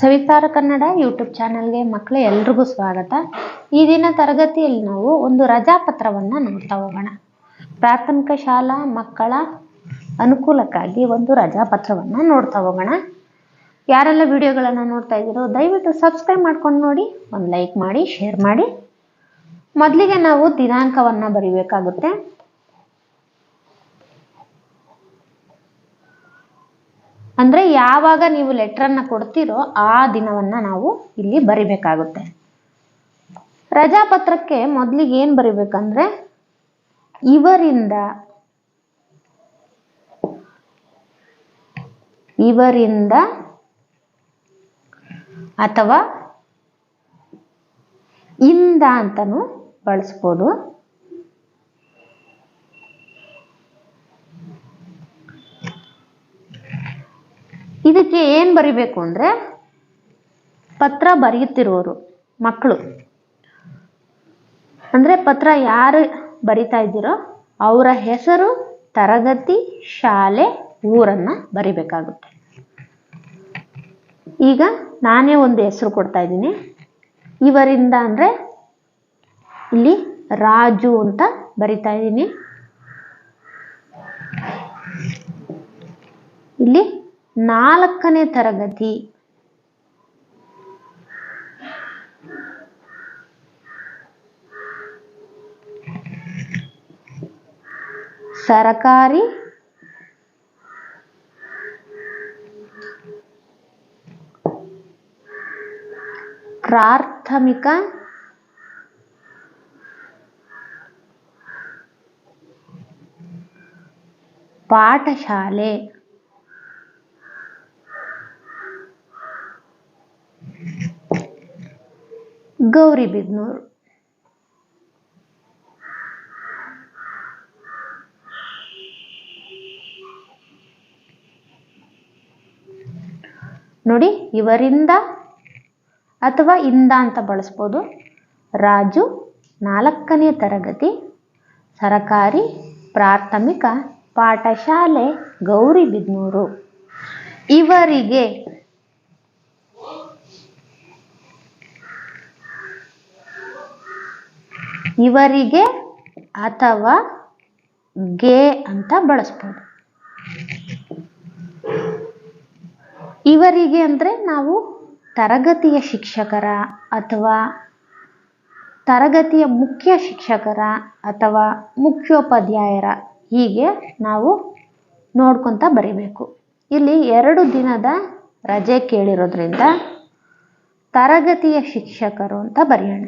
ಸವಿತಾರ Kannada YouTube ಚಾನಲ್ಗೆ ಮಕ್ಕಳು ಎಲ್ರಿಗೂ ಸ್ವಾಗತ. ಈ ದಿನ ತರಗತಿಯಲ್ಲಿ ನಾವು ಒಂದು ರಜಾಪತ್ರವನ್ನು ನೋಡ್ತಾ ಹೋಗೋಣ. ಪ್ರಾಥಮಿಕ ಶಾಲಾ ಮಕ್ಕಳ ಅನುಕೂಲಕ್ಕಾಗಿ ಒಂದು ರಜಾಪತ್ರವನ್ನು ನೋಡ್ತಾ ಹೋಗೋಣ. ಯಾರೆಲ್ಲ ವಿಡಿಯೋಗಳನ್ನು ನೋಡ್ತಾ ಇದ್ದೀರೋ ದಯವಿಟ್ಟು ಸಬ್ಸ್ಕ್ರೈಬ್ ಮಾಡ್ಕೊಂಡು ನೋಡಿ, ಒಂದು ಲೈಕ್ ಮಾಡಿ, ಶೇರ್ ಮಾಡಿ. ಮೊದಲಿಗೆ ನಾವು ದಿನಾಂಕವನ್ನು ಬರಿಬೇಕಾಗುತ್ತೆ. ಅಂದರೆ ಯಾವಾಗ ನೀವು ಲೆಟ್ರನ್ನು ಕೊಡ್ತೀರೋ ಆ ದಿನವನ್ನು ನಾವು ಇಲ್ಲಿ ಬರಿಬೇಕಾಗುತ್ತೆ. ರಜಾಪತ್ರಕ್ಕೆ ಮೊದಲಿಗೆ ಏನು ಬರಿಬೇಕಂದ್ರೆ ಇವರಿಂದ ಇವರಿಂದ ಅಥವಾ ಇಂದ ಅಂತಲೂ ಬಳಸ್ಬೋದು. ಇದಕ್ಕೆ ಏನು ಬರಿಬೇಕು ಅಂದರೆ ಪತ್ರ ಬರೆಯುತ್ತಿರುವವರು ಮಕ್ಕಳು ಅಂದರೆ ಪತ್ರ ಯಾರು ಬರಿತಾ ಇದ್ದೀರೋ ಅವರ ಹೆಸರು, ತರಗತಿ, ಶಾಲೆ, ಊರನ್ನು ಬರಿಬೇಕಾಗುತ್ತೆ. ಈಗ ನಾನೇ ಒಂದು ಹೆಸರು ಕೊಡ್ತಾ ಇದ್ದೀನಿ. ಇವರಿಂದ ಅಂದರೆ ಇಲ್ಲಿ ರಾಜು ಅಂತ ಬರಿತಾ ಇದ್ದೀನಿ. ಇಲ್ಲಿ ನಾಲ್ಕನೇ ತರಗತಿ ಸರಕಾರಿ ಪ್ರಾಥಮಿಕ ಪಾಠಶಾಲೆ ಗೌರಿಬಿದನೂರು ನೋಡಿ, ಇವರಿಂದ ಅಥವಾ ಇಂದ ಅಂತ ಬಳಸ್ಬೋದು. ರಾಜು ನಾಲ್ಕನೇ ತರಗತಿ, ಸರಕಾರಿ ಪ್ರಾಥಮಿಕ ಪಾಠಶಾಲೆ ಗೌರಿಬಿದನೂರು ಇವರಿಗೆ ಇವರಿಗೆ ಅಥವಾ ಗೆ ಅಂತ ಬಳಸ್ಬೋದು. ಇವರಿಗೆ ಅಂದರೆ ನಾವು ತರಗತಿಯ ಶಿಕ್ಷಕರ ಅಥವಾ ತರಗತಿಯ ಮುಖ್ಯ ಶಿಕ್ಷಕರ ಅಥವಾ ಮುಖ್ಯೋಪಾಧ್ಯಾಯರ ಹೀಗೆ ನಾವು ನೋಡ್ಕೊತ ಬರಿಬೇಕು. ಇಲ್ಲಿ ಎರಡು ದಿನದ ರಜೆ ಕೇಳಿರೋದ್ರಿಂದ ತರಗತಿಯ ಶಿಕ್ಷಕರು ಅಂತ ಬರೆಯೋಣ.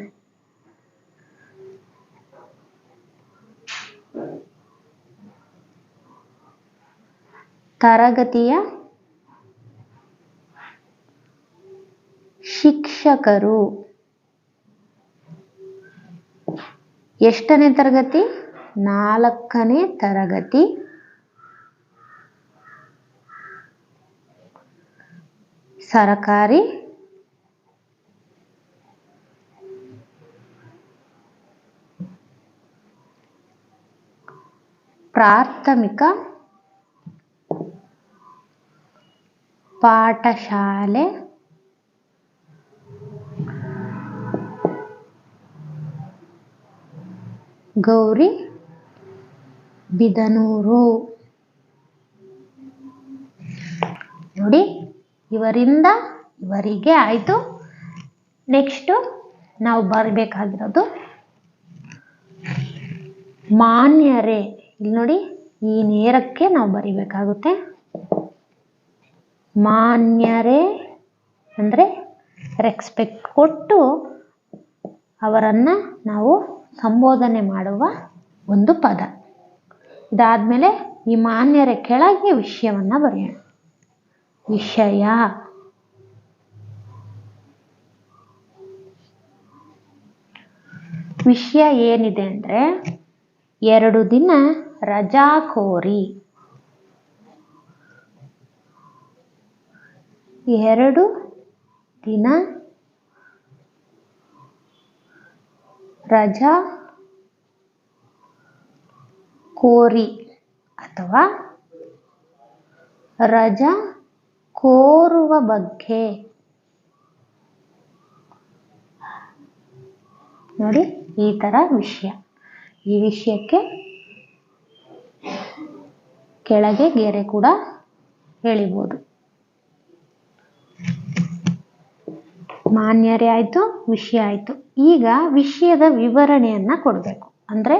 ತರಗತಿಯ ಶಿಕ್ಷಕರು. ಎಷ್ಟನೇ ತರಗತಿ? ನಾಲ್ಕನೇ ತರಗತಿ. ಸರಕಾರಿ ಪ್ರಾಥಮಿಕ ಪಾಠಶಾಲೆ. ಗೌರಿ ಬಿದನೂರು. ನೋಡಿ, ಇವರಿಂದ ಇವರಿಗೆ ಆಯಿತು. ನೆಕ್ಸ್ಟು ನಾವು ಬರಬೇಕಾಗಿರೋದು ಮಾನ್ಯರೇ. ಇಲ್ಲಿ ನೋಡಿ, ಈ ನೇರಕ್ಕೆ ನಾವು ಬರಿಬೇಕಾಗುತ್ತೆ. ಮಾನ್ಯರೇ ಅಂದರೆ ರೆಕ್ಸ್ಪೆಕ್ಟ್ ಕೊಟ್ಟು ಅವರನ್ನು ನಾವು ಸಂಬೋಧನೆ ಮಾಡುವ ಒಂದು ಪದ. ಇದಾದಮೇಲೆ ಈ ಮಾನ್ಯರ ಕೆಳಗೆ ವಿಷಯವನ್ನು ಬರೆಯೋಣ. ವಿಷಯ. ವಿಷಯ ಏನಿದೆ ಅಂದರೆ ಎರಡು ದಿನ ರಜಾಕೋರಿ. ಎರಡು ದಿನ ರಜಾ ಕೋರಿ ಅಥವಾ ರಜಾ ಕೋರುವ ಬಗ್ಗೆ. ನೋಡಿ ಈ ಥರ ವಿಷಯ. ಈ ವಿಷಯಕ್ಕೆ ಕೆಳಗೆ ಗೆರೆ ಕೂಡ ಹೇಳಿಬೋದು ಮಾನ್ಯರೇ ಆಯಿತು, ವಿಷಯ ಆಯಿತು. ಈಗ ವಿಷಯದ ವಿವರಣೆಯನ್ನು ಕೊಡಬೇಕು. ಅಂದರೆ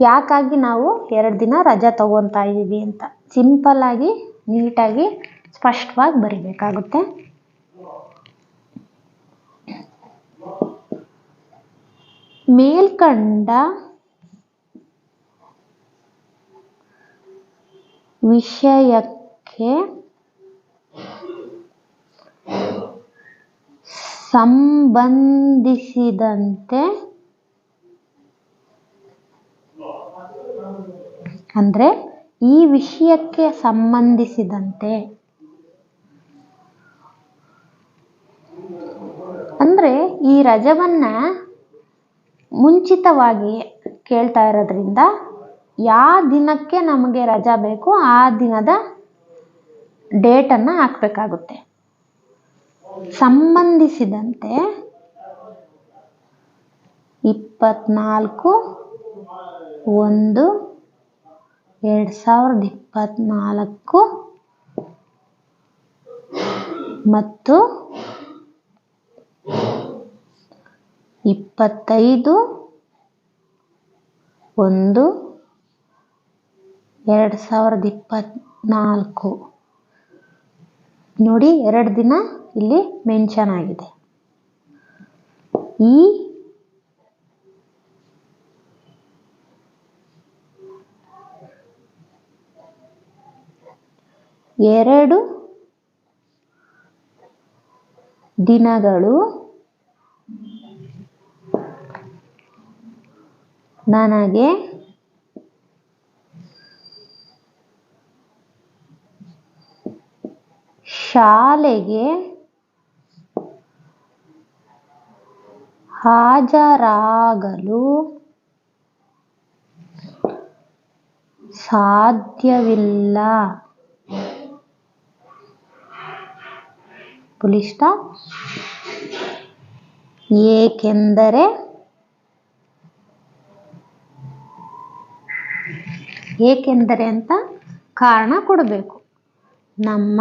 ಯಾಕಾಗಿ ನಾವು ಎರಡು ದಿನ ರಜಾ ತಗೊತಾ ಇದ್ದೀವಿ ಅಂತ. ಸಿಂಪಲ್ ಆಗಿ ನೀಟಾಗಿ ಸ್ಪಷ್ಟವಾಗಿ ಬರಿಬೇಕಾಗುತ್ತೆ. ಮೇಲ್ಕಂಡ ವಿಷಯಕ್ಕೆ ಸಂಬಂಧಿಸಿದಂತೆ ಅಂದರೆ ಈ ವಿಷಯಕ್ಕೆ ಸಂಬಂಧಿಸಿದಂತೆ. ಅಂದರೆ ಈ ರಜವನ್ನ ಮುಂಚಿತವಾಗಿ ಕೇಳ್ತಾ ಇರೋದ್ರಿಂದ ಯಾವ ದಿನಕ್ಕೆ ನಮಗೆ ರಜಾ ಬೇಕು ಆ ದಿನದ ಡೇಟನ್ನು ಹಾಕಬೇಕಾಗುತ್ತೆ. ಸಂಬಂಧಿಸಿದಂತೆ ಇಪ್ಪತ್ನಾಲ್ಕು ಒಂದು ಎರಡು ಸಾವಿರದ ಇಪ್ಪತ್ತ್ನಾಲ್ಕು ಮತ್ತು ಇಪ್ಪತ್ತೈದು ಒಂದು ಎರಡು ಸಾವಿರದ ಇಪ್ಪತ್ತ್ನಾಲ್ಕು ನೋಡಿ, ಎರಡು ದಿನ ಇಲ್ಲಿ ಮೆನ್ಷನ್ ಆಗಿದೆ. ಈ ಎರಡು ದಿನಗಳು ನನಗೆ ಶಾಲೆಗೆ ಹಾಜರಾಗಲು ಸಾಧ್ಯವಿಲ್ಲ. ಪುಲಿಷ್ಟ ಏಕೆಂದರೆ ಏಕೆಂದರೆ ಅಂತ ಕಾರಣ ಕೊಡಬೇಕು. ನಮ್ಮ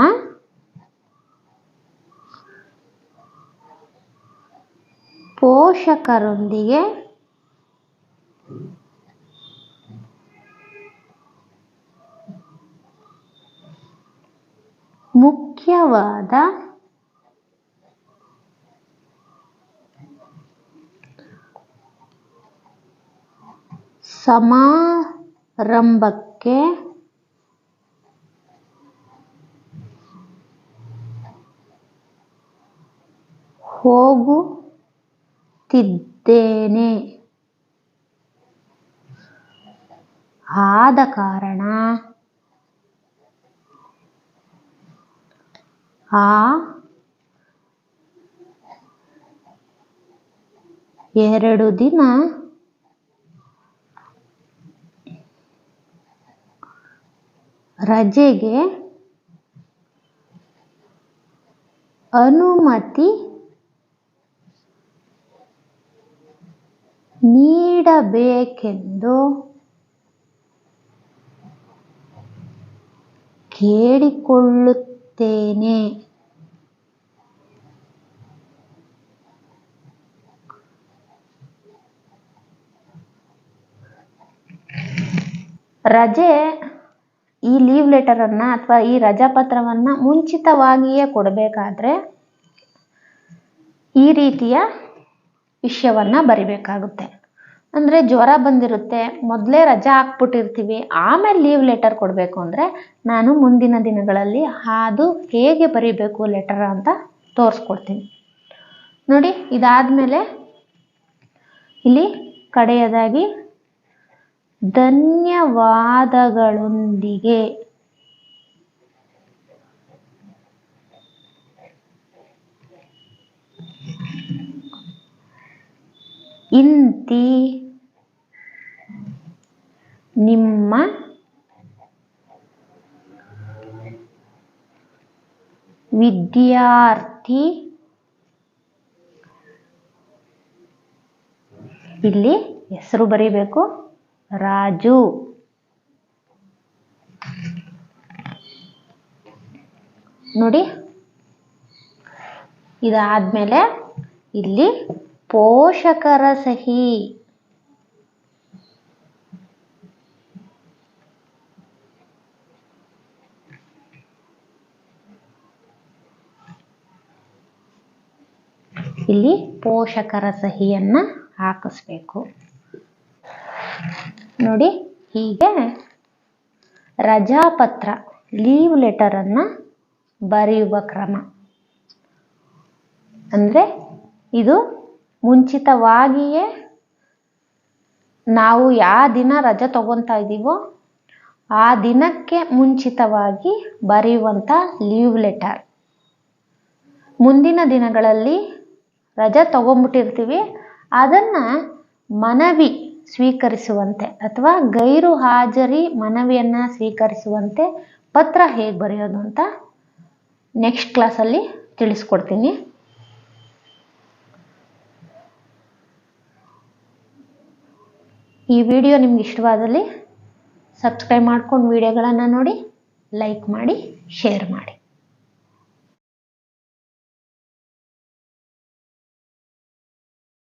ಪೋಷಕರೊಂದಿಗೆ ಮುಖ್ಯವಾದ ಸಮಾರಂಭಕ್ಕೆ ಹೋಗುತ್ತಿದ್ದೇನೆ ಆದ ಕಾರಣ ಆ ಎರಡು ದಿನ ರಜೆಗೆ ಅನುಮತಿ ನೀಡಬೇಕೆಂದು ಕೇಳಿಕೊಳ್ಳುತ್ತೇನೆ. ರಜೆ ಈ ಲೀವ್ ಲೆಟರನ್ನು ಅಥವಾ ಈ ರಜಾ ಪತ್ರವನ್ನು ಮುಂಚಿತವಾಗಿಯೇ ಕೊಡಬೇಕಾದ್ರೆ ಈ ರೀತಿಯ ವಿಷಯವನ್ನು ಬರಿಬೇಕಾಗುತ್ತೆ. ಅಂದರೆ ಜ್ವರ ಬಂದಿರುತ್ತೆ, ಮೊದಲೇ ರಜಾ ಹಾಕ್ಬಿಟ್ಟಿರ್ತೀವಿ, ಆಮೇಲೆ ಲೀವ್ ಲೆಟರ್ ಕೊಡಬೇಕು ಅಂದರೆ ನಾನು ಮುಂದಿನ ದಿನಗಳಲ್ಲಿ ಅದು ಹೇಗೆ ಬರೀಬೇಕು ಲೆಟರ್ ಅಂತ ತೋರಿಸ್ಕೊಡ್ತೀನಿ. ನೋಡಿ, ಇದಾದಮೇಲೆ ಇಲ್ಲಿ ಕಡೆಯದಾಗಿ, ಧನ್ಯವಾದಗಳೊಂದಿಗೆ. ಇಂತಿ ನಿಮ್ಮ ವಿದ್ಯಾರ್ಥಿ ಇಲ್ಲಿ ಹೆಸರು ಬರೀಬೇಕು. ರಾಜು. ನೋಡಿ. ಇದಾದ್ಮೇಲೆ ಇಲ್ಲಿ ಪೋಷಕರ ಸಹಿ. ಇಲ್ಲಿ ಪೋಷಕರ ಸಹಿಯನ್ನು ಹಾಕಿಸ್ಬೇಕು. ನೋಡಿ, ಹೀಗೆ ರಜಾಪತ್ರ ಲೀವ್ ಲೆಟರನ್ನು ಬರೆಯುವ ಕ್ರಮ. ಅಂದರೆ ಇದು ಮುಂಚಿತವಾಗಿಯೇ ನಾವು ಯಾವ ದಿನ ರಜೆ ತಗೊತಾ ಇದ್ದೀವೋ ಆ ದಿನಕ್ಕೆ ಮುಂಚಿತವಾಗಿ ಬರೆಯುವಂಥ ಲೀವ್ ಲೆಟರ್ ಮುಂದಿನ ದಿನಗಳಲ್ಲಿ ರಜೆ ತಗೊಂಬಿಟ್ಟಿರ್ತೀವಿ. ಅದನ್ನು ಮನವಿ ಸ್ವೀಕರಿಸುವಂತೆ ಅಥವಾ ಗೈರು ಹಾಜರಿ ಮನವಿಯನ್ನು ಸ್ವೀಕರಿಸುವಂತೆ ಪತ್ರ ಹೇಗೆ ಬರೆಯೋದು ಅಂತ ನೆಕ್ಸ್ಟ್ ಕ್ಲಾಸಲ್ಲಿ ತಿಳಿಸ್ಕೊಡ್ತೀನಿ. ಈ ವಿಡಿಯೋ ನಿಮ್ಗೆ ಇಷ್ಟವಾದಲ್ಲಿ ಸಬ್ಸ್ಕ್ರೈಬ್ ಮಾಡ್ಕೊಂಡು ವಿಡಿಯೋಗಳನ್ನು ನೋಡಿ ಲೈಕ್ ಮಾಡಿ ಶೇರ್ ಮಾಡಿ.